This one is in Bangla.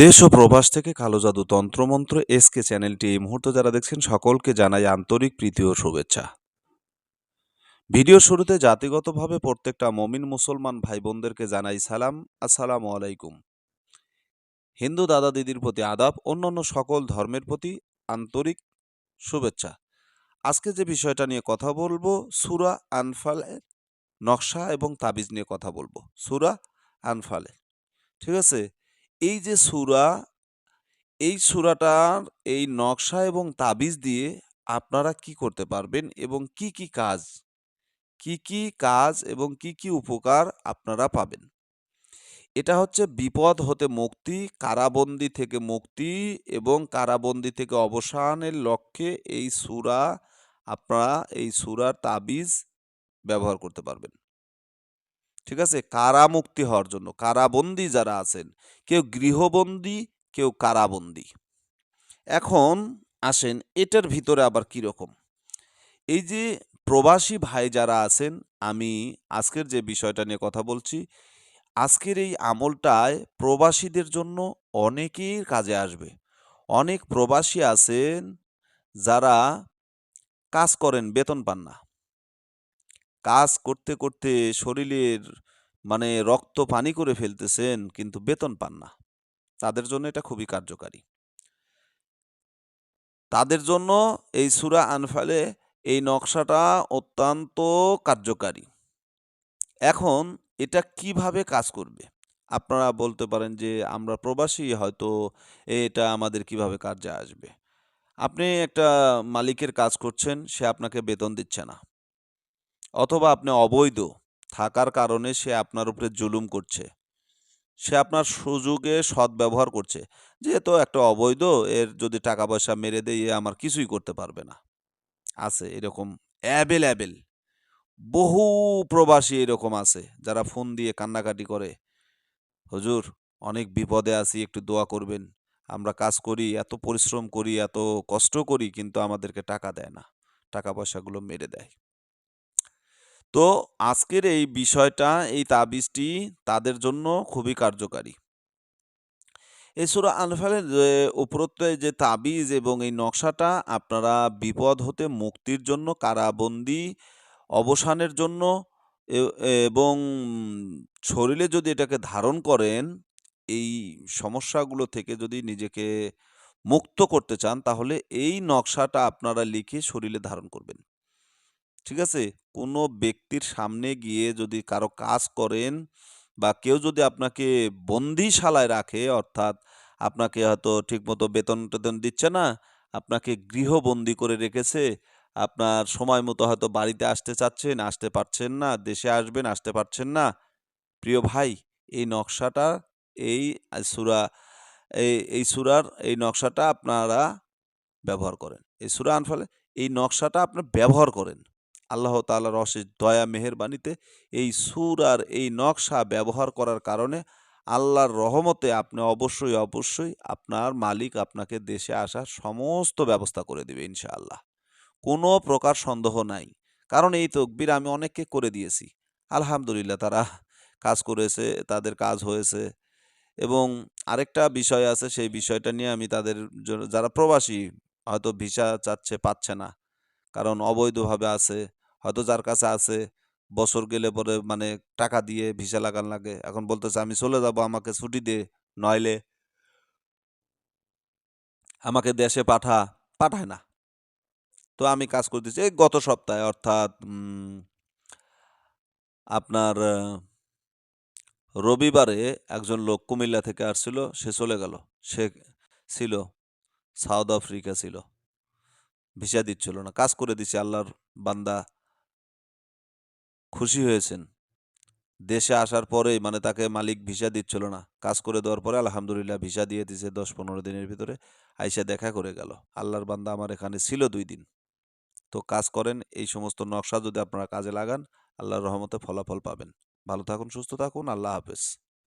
দেশ ও প্রবাস থেকে কালো জাদু তন্ত্রমন্ত্র এসকে চ্যানেলটি এই মুহূর্তে যারা দেখছেন, সকলকে জানাই আন্তরিক প্রীতি ও শুভেচ্ছা। ভিডিওর শুরুতে জাতিগতভাবে প্রত্যেকটা মমিন মুসলমান ভাই বোনদেরকে জানাই সালাম, আসসালামু আলাইকুম। হিন্দু দাদা দিদির প্রতি আদাব, অন্যান্য সকল ধর্মের প্রতি আন্তরিক শুভেচ্ছা। আজকে যে বিষয়টা নিয়ে কথা বলব, সুরা আনফালের নকশা এবং তাবিজ নিয়ে কথা বলব। সুরা আনফালে, ঠিক আছে? এই যে সুরা, এই সুরাটার এই নকশা এবং তাবিজ দিয়ে আপনারা কি করতে পারবেন এবং কি কি কাজ, কি কি কাজ এবং কি কি উপকার আপনারা পাবেন? এটা হচ্ছে বিপদ হতে মুক্তি, কারাবন্দি থেকে মুক্তি এবং কারাবন্দি থেকে অবসানের লক্ষ্যে এই সুরা, আপনারা এই সুরার তাবিজ ব্যবহার করতে পারবেন। ঠিক আছে? কারামুক্তি হওয়ার জন্য। কারাবন্দি যারা আছেন, কেউ গৃহবন্দী, কেউ কারাবন্দী। এখন আসেন, এটার ভিতরে আবার কীরকম এই যে প্রবাসী ভাই যারা আছেন, আমি আজকের যে বিষয়টা নিয়ে কথা বলছি, আজকের এই আমলটায় প্রবাসীদের জন্য অনেকের কাজে আসবে। অনেক প্রবাসী আছেন যারা কাজ করেন, বেতন পান না। কাজ করতে করতে শরীরের মানে রক্ত পানি করে ফেলতেছেন কিন্তু বেতন পান না। তাদের জন্য এটা খুবই কার্যকারী। তাদের জন্য এই সুরা আনফালে এই নকশাটা অত্যন্ত কার্যকারী। এখন এটা কীভাবে কাজ করবে? আপনারা বলতে পারেন যে আমরা প্রবাসী, হয়তো এটা আমাদের কীভাবে কাজে আসবে? আপনি একটা মালিকের কাজ করছেন, সে আপনাকে বেতন দিচ্ছে না। অথবা আপনি অবৈধ থাকার কারণে সে আপনার উপরে জুলুম করছে। সে আপনার সুযোগে সদ্ব্যবহার করছে। যেহেতু একটা অবৈধ, এর যদি টাকা পয়সা মেরে দেয় আমার কিছুই করতে পারবে না। আছে এরকম অ্যাবেল অ্যাবেল বহু প্রবাসী এরকম আছে, যারা ফোন দিয়ে কান্নাকাটি করে। হুজুর, অনেক বিপদে আছি, একটু দোয়া করবেন। আমরা কাজ করি, এত পরিশ্রম করি, এত কষ্ট করি, কিন্তু আমাদেরকে টাকা দেয় না। টাকা পয়সাগুলো মেরে দেয়। তো আজকের এই বিষয়টা, এই তাবিজটি তাদের জন্য খুবই কার্যকারী। এই সুরা আনফালের যে উপরোক্ত যে তাবিজ এবং এই নকশাটা আপনারা বিপদ হতে মুক্তির জন্য, কারাবন্দি অবসানের জন্য এবং শরীরে যদি এটাকে ধারণ করেন, এই সমস্যাগুলো থেকে যদি নিজেকে মুক্ত করতে চান, তাহলে এই নকশাটা আপনারা লিখে শরীরে ধারণ করবেন। ঠিক আছে? কোনো ব্যক্তির সামনে গিয়ে যদি কারও কাজ করেন বা কেউ যদি আপনাকে বন্দিশালায় রাখে, অর্থাৎ আপনাকে হয়তো ঠিকমতো বেতন টেতন দিচ্ছে না, আপনাকে গৃহবন্দী করে রেখেছে, আপনার সময় মতো হয়তো বাড়িতে আসতে চাচ্ছেন, আসতে পারছেন না, দেশে আসবেন, আসতে পারছেন না। প্রিয় ভাই, এই নকশাটা, এই সুরা এই এই সুরার, এই নকশাটা আপনারা ব্যবহার করেন। এই সুরা আনফালে, এই নকশাটা আপনার ব্যবহার করেন। আল্লাহ তাআলার অশেষ দয়া, মেহেরবানিতে এই সুর আর এই নকশা ব্যবহার করার কারণে আল্লাহর রহমতে আপনি অবশ্যই অবশ্যই আপনার মালিক আপনাকে দেশে আসার সমস্ত ব্যবস্থা করে দেবে ইনশাআল্লাহ। কোনো প্রকার সন্দেহ নাই। কারণ এই তকবির আমি অনেককে করে দিয়েছি। আলহামদুলিল্লাহ তারা কাজ করেছে, তাদের কাজ হয়েছে। এবং আরেকটা বিষয় আছে, সেই বিষয়টা নিয়ে আমি তাদের যারা প্রবাসী হয়তো ভিসা চাচ্ছে, পাচ্ছে না। কারণ অবৈধভাবে আছে। হয়তো যার কাছে আছে, বছর গেলে পরে মানে টাকা দিয়ে ভিসা লাগান লাগে। এখন বলতেছে, আমি চলে যাব, আমাকে ছুটি দে, নইলে আমাকে দেশে পাঠা, পাঠায় না। তো আমি কাজ করে দিচ্ছি এই গত সপ্তাহে অর্থাৎ আপনার রবিবারে একজন লোক কুমিল্লা থেকে আসছিল, সে চলে গেল। সে ছিল সাউথ আফ্রিকা ছিল। ভিসা দিচ্ছিল না, কাজ করে দিছে আল্লাহর বান্দা। খুশি হয়েছেন। দেশে আসার পরেই মানে তাকে মালিক ভিসা দিচ্ছিল না। কাজ করে দেওয়ার পরে আলহামদুলিল্লাহ ভিসা দিয়ে দিছে দশ পনেরো দিনের ভিতরে। আইসা দেখা করে গেল। আল্লাহর বান্দা আমার এখানে ছিল দুই দিন। তো কাজ করেন, এই সমস্ত নকশা যদি আপনারা কাজে লাগান, আল্লাহর রহমতে ফলাফল পাবেন। ভালো থাকুন, সুস্থ থাকুন, আল্লাহ হাফেজ।